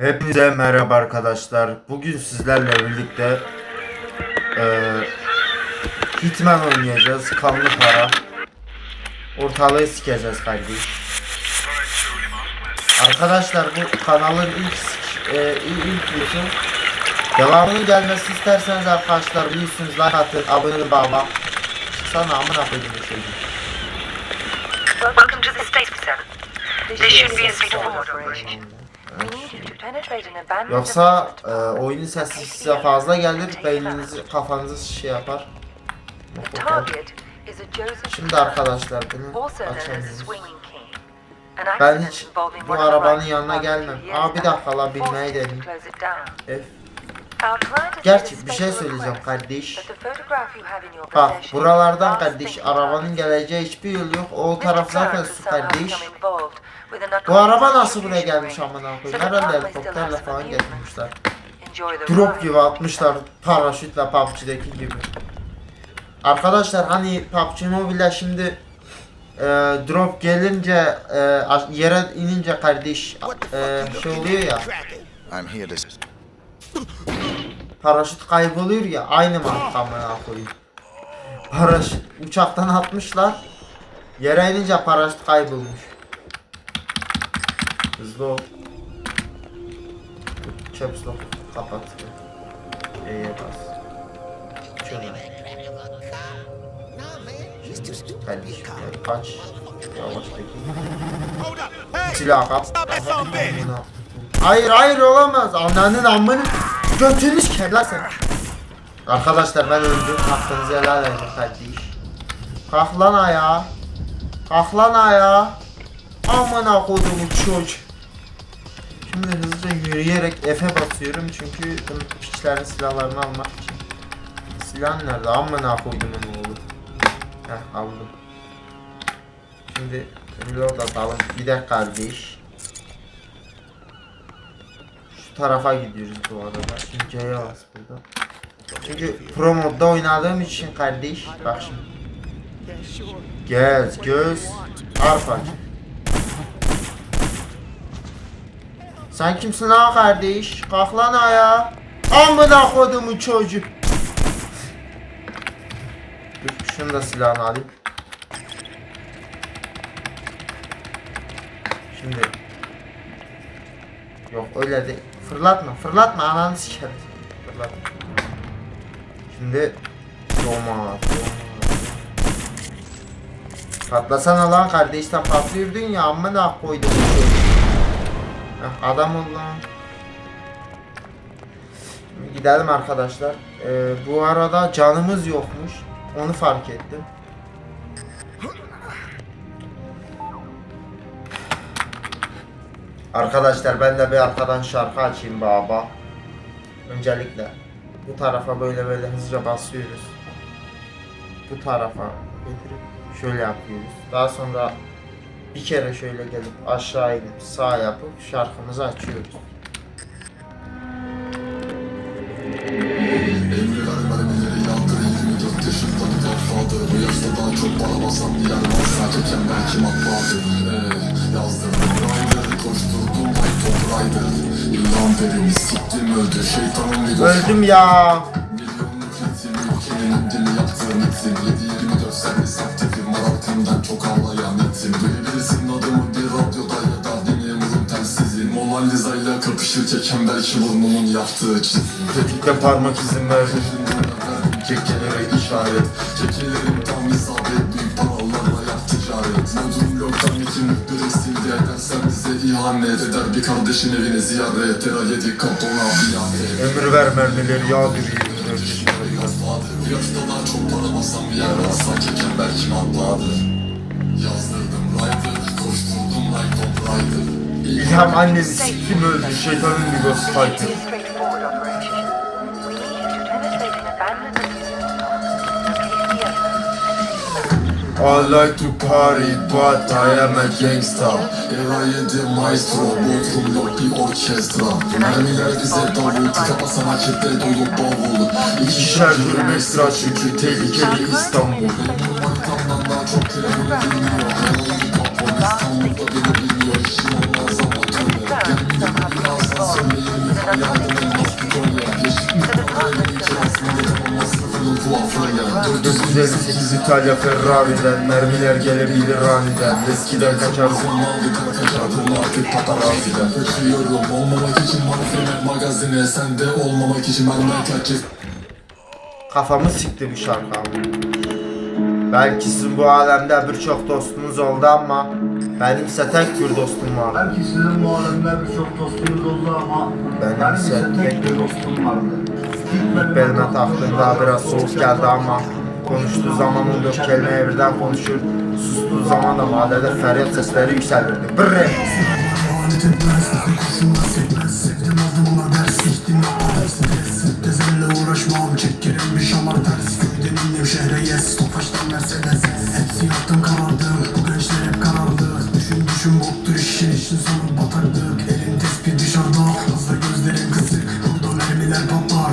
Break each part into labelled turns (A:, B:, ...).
A: Hepinize merhaba arkadaşlar. Bugün sizlerle birlikte eee Hitman oynayacağız. Kanlı para. Ortalığı sikeceğiz kardeş. Arkadaşlar bu kanalın ilk eee, ilk, videosu. Devamının gelmesi isterseniz arkadaşlar biliyorsunuz like atın, abone olun baba. Sana amına koydum çocuğu.
B: Welcome to.
A: Yoksa e, oyunun sesi size fazla gelir, beyninizi, kafanızı şey yapar. Şimdi arkadaşlar bunu açamıyoruz. Ben hiç bu arabanın yanına gelmem. Aa bir dakika la binmeyi dedim. F. Gerçi bir şey söyleyeceğim kardeş. Bak buralardan kardeş arabanın geleceği hiçbir yol yok. O taraf zaten su kardeş. Bu araba nasıl buraya gelmiş amına koyayım? Herhalde helikopterle falan
B: the
A: Drop gibi atmışlar paraşütle PUBG'deki gibi. Arkadaşlar hani PUBG Mobile'de şimdi e, drop gelince e, yere inince kardeş e, şey oluyor ya. Paraşüt kayboluyor ya aynı mantık amına koyayım. Paraşüt uçaktan atmışlar yere inince paraşüt kaybolmuş. Hızlı ol. Caps lock kapat. E'ye bas. Şöyle. Kardeşim ya kaç. Yavaştaki. Silah kap. Hayır hayır olamaz. Ananın amını götünü siker lan sen. Arkadaşlar ben öldüm. Hakkınızı helal edin kardeş. Kalk lan ayağa. Kalk lan ayağa. Amına kodumu çocuk. Şimdi hızlıca yürüyerek F'e basıyorum çünkü piçlerin silahlarını almak için. Silah nerede? Amına koydumun oğlu. Heh aldım. Şimdi reload atalım. Bir de kardeş. Şu tarafa gidiyoruz bu arada. C'ye bas burada. Çünkü pro modda oynadığım için kardeş. Bak şimdi. Gez göz arpacı. Sen kimsin ha kardeş? Kalk lan ayağa. Amına kodumu çocuk. Dur şunu da silahını alayım. Şimdi Yok öyle değil. Fırlatma, fırlatma ananı sikerim. Fırlatma. Şimdi domat. Patlasana lan kardeşten patlıyordun ya amına koydum. Heh, adam ol lan. Şimdi gidelim arkadaşlar. Ee, bu arada canımız yokmuş. Onu fark ettim. Arkadaşlar ben de bir arkadan şarkı açayım baba. Öncelikle bu tarafa böyle böyle hızlıca basıyoruz. Bu tarafa getirip şöyle yapıyoruz. Daha sonra bir kere şöyle gelip aşağı inip sağ yapıp şarkımızı açıyoruz.
C: Emri vermeden ileri yandır 24 yaşında bir defadır Bu yaşta daha çok bir yer var Sadece belki matbaadır ee, Yazdırdım rider Koşturdum ay top rider İlham verin siktim öldü Şeytanın bir
A: Öldüm ya.
C: Milyonluk ritim ülkenin ödülü yaptığım itim 7-24 servis aktifim var arkamdan çok ağlayan itim Duyabilirsin adımı bir radyoda ya da dinleyemedim telsizim Mona Lisa ile kapışırken belki burnumun yaptığı çizim
A: Tetikte parmak izin verdim.
C: Kekelere işaret Kekelerin tam isabet Büyük paralarla yap ticaret Modum yoktan mühbir sildi Edersen bize ihanet Eder bir kardeşin evini ziyaret Tera yedik kantona biyanet
A: Ömür ver mermileri.
C: Biraz vardır Bu yaşta daha çok para basan bir yer varsa Keken belki matbaadır Yazdırdım rider Koşturdum like top rider
A: İlham annemi siktim öldü. Şeytanın bir ghost fighter. I like to party but I am a gangsta.
C: Era yedi maestro Bodrum yok bir orkestra. Mermiler bize davul Tıka basan hakitle dolu bavul
A: İkişer durum ekstra çünkü tehlikeli İstanbul.
C: Manitamdan daha çok telefonu dinliyor. Hayalini kapon İstanbul'da beni bilmiyor İşim olmaz ama tabii Gelmedi birazdan söyle
A: ...458 İtalya Ferrari'den Mermiler gelebilir aniden Eskiden kaçarsın
D: Taşıyorum olmamak için mahzenet magazine Sende olmamak için mermer kaçacak
A: Kafamı sikti bu şarkı Belki sizin bu alemde birçok dostunuz oldu ama Benimse tek bir dostum var.
E: Belki sizin bu alemde birçok dostunuz oldu ama
A: Benim
E: benim
A: ise
E: ise
A: tek
E: tek bir dostum vardı.
A: İlk beline taktığında biraz soğuk geldi ama Konuştuğu zaman 14 kelime birden konuşur. Sustuğu zaman da mahallede feryat sesleri yükselirdi. Brrr!
D: Uğraşmam, çekerim bir ters Köyden indim şehre yes, tofaştan Mercedes Hepsi yaktım karardım, bu gençler hep karardı. Düşün düşün boktur işin, işin sonu bataklık Elim tespih dışarıda, hızla gözlerim kısık. Burada mermiler patlar,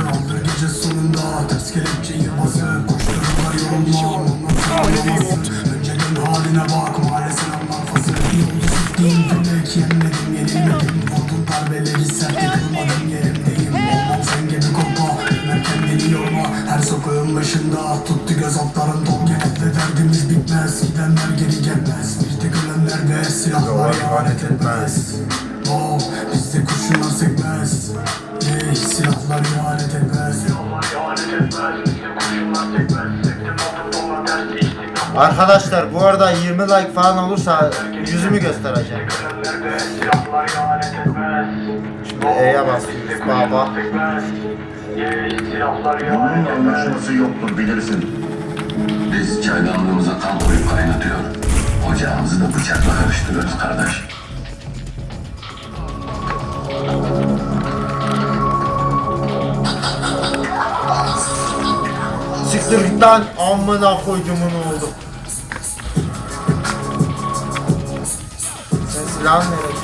D: Aldır gece sonunda, ters kelepçeyi bası Koştururlar yorulmam, anlatamazsın Önceden haline bak, maalesef anlar fası Yolcu siktiğim felek, yenmedim yenilmedim Vurdum darbeleri sert, yıkılmadım yerimdeyim. Olmam sen gibi korkma, bilmem kendini yorma. Her sokağın başında tuttu göz altların. Top Genelde derdimiz bitmez, gidenler geri gelmez. Bir tek ölenler ve silahlar ihanet etmez Oh, bizde kurşunlar sekmez Ey silahlar ihanet etmez
A: Arkadaşlar bu arada 20 like falan olursa yüzümü göstereceğim. Şimdi E'ye basıyoruz baba.
D: Silahlar
F: Bunun anlaşması yoktur bilirsin. Biz çaydanlığımıza kan koyup kaynatıyor. Ocağımızı da bıçakla karıştırıyoruz kardeş.
A: Lan amına koydumun oldu. Sen silahın nereye?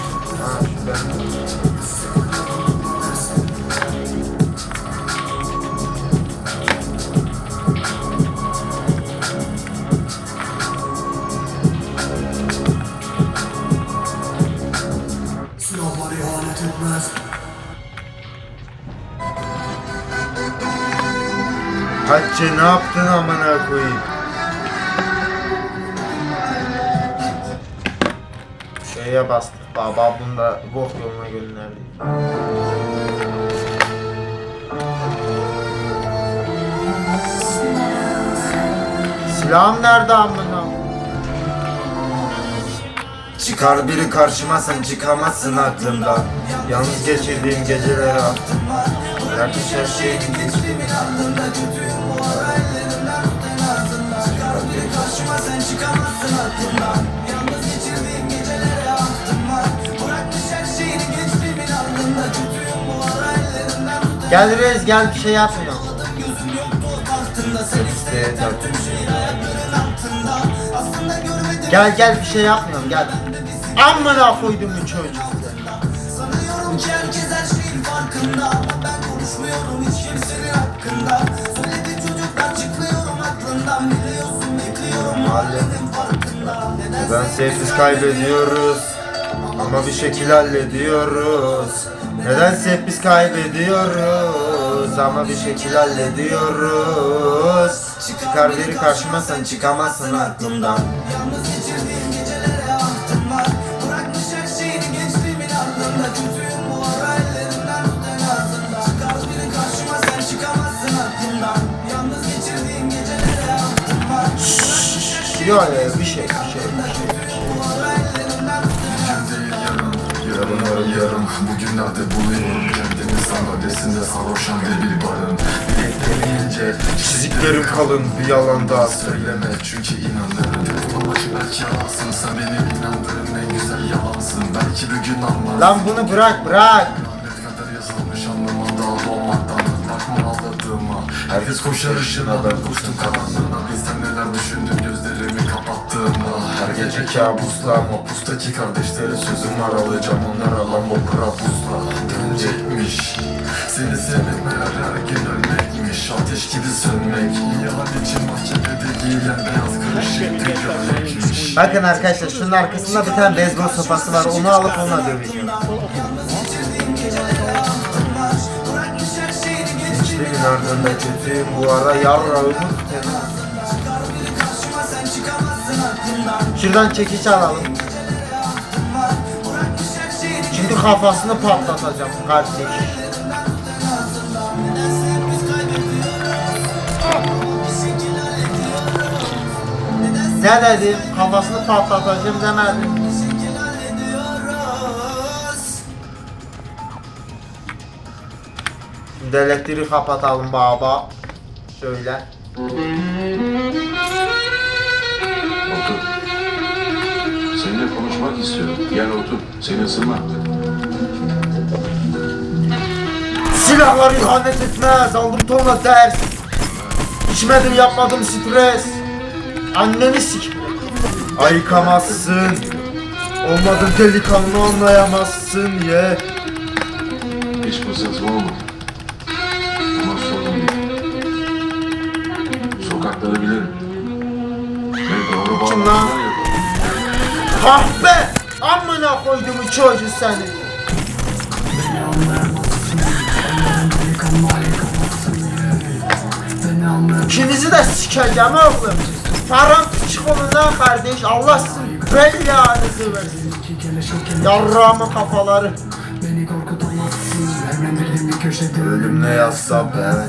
A: Hatice ne yaptın amına koyayım? Şeye bastık baba bunu da bok yoluna gönderdi. Silahım nerede amına? Çıkar biri karşıma sen çıkamazsın aklımdan Yalnız geçirdiğim geceleri aklım Bırak hiç her şeyi geçtiğimin aklımda kötüyüm bu ara ellerinden tut en ağzından Çıkar biri karşıma sen çıkamazsın aklımdan. Yalnız geçirdiğim gecelere aklım var. Bırakmış her şeyini geçtiğimin aklımda kötüyüm bu ara ellerinden tut Gel reis gel bir şey yapmıyor. Gözüm yoktu o tahtında sen isteye tüm şeyin ayakların altında. Aslında görmedim. Gel gel bir şey yapmıyorum gel. Amına koydum bu çocuk
G: Sanıyorum ki herkes her şeyin farkında. Ama ben konuşmuyorum hiç kimsenin hakkında. Söyledi çocuklar çıkıyorum aklından Biliyorsun bekliyorum mahallenin farkında. Neden
A: Ben sessiz kaybediyoruz? Ama bir şekil hallediyoruz. Nedense hep biz kaybediyoruz? Ama bir şekil hallediyoruz. Çıkar biri karşıma sen çıkamazsın aklımdan.
G: Yalnız geçirdiğim
A: Yok ya bir şey bir şey bir şey.
D: Yarın yarın yarın Bugünlerde buluyorum kendimi sandalyesinde sarhoş halde bir barın Bileklerim ince
A: Çiziklerim kalın bir yalan daha
D: Söyleme. Çünkü inanırım. Başı belki yalansın sen benim inandığım en güzel yalansın. Belki bir gün anlarsın.
A: Lan bunu bırak bırak.
D: Yazılmış anlama dağıl olmaktan Bakma ağladığıma Herkes koşar ışığına ben koştum karanlığına. Bilsen neler düşündüm kapattığımda Her
C: gece kabuslar Mapustaki kardeşleri sözüm var alacağım onlara Lambo krapusla Dönecekmiş Seni sevmek meğer her gün ölmekmiş Ateş gibi sönmek İyi hal için mahkemede giyilen beyaz kırışık tükürmekmiş
A: Bakın arkadaşlar şunun arkasında bir tane beyzbol sopası var. Onu alıp onunla döveceğim. Hiçbir gün ardında kötüyüm bu ara yarrağımı Şuradan çekiç alalım. Çünkü kafasını patlatacağım kardeş. Ne dedim? Kafasını patlatacağım demedim. Şimdi elektriği kapatalım baba. Şöyle.
F: Gel otur. Seni ısırma.
A: Silahlar ihanet etmez. Aldım tonla ders. İçmedim yapmadım stres. Anneni sik. Ayıkamazsın. Olmadı delikanlı anlayamazsın ye.
F: Hiç fırsatım olmadı. Ama sorun değil. Sokakları bilirim. Ve doğru
A: Kim lan?
F: bağlantılar yaparım.
A: Amına koydum çocuğu seni. İkinizi de sikeceğim oğlum. Param küçük olun lan kardeş. Allah sizin belanızı versin. Yarrağımın kafaları.
D: Beni korkutamazsın Evlendirdim bir köşede ölümle
A: Ne yazsam ben.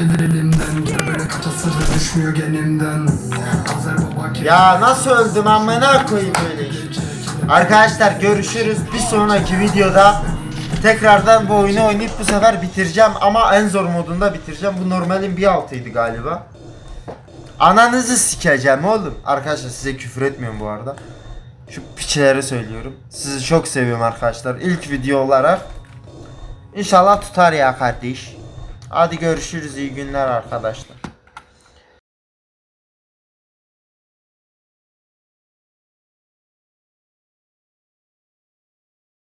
D: Gelir elimden Gide böyle kaça sırrı düşmüyor genimden
A: Ya nasıl öldüm amına koyayım böyle. Arkadaşlar görüşürüz. Bir sonraki videoda tekrardan bu oyunu oynayıp bu sefer bitireceğim ama en zor modunda bitireceğim. Bu normalin bir altıydı galiba. Ananızı sikeceğim oğlum. Arkadaşlar size küfür etmiyorum bu arada. Şu piçlere söylüyorum. Sizi çok seviyorum arkadaşlar. İlk video olarak. İnşallah tutar ya kardeş. Hadi görüşürüz. iyi günler arkadaşlar.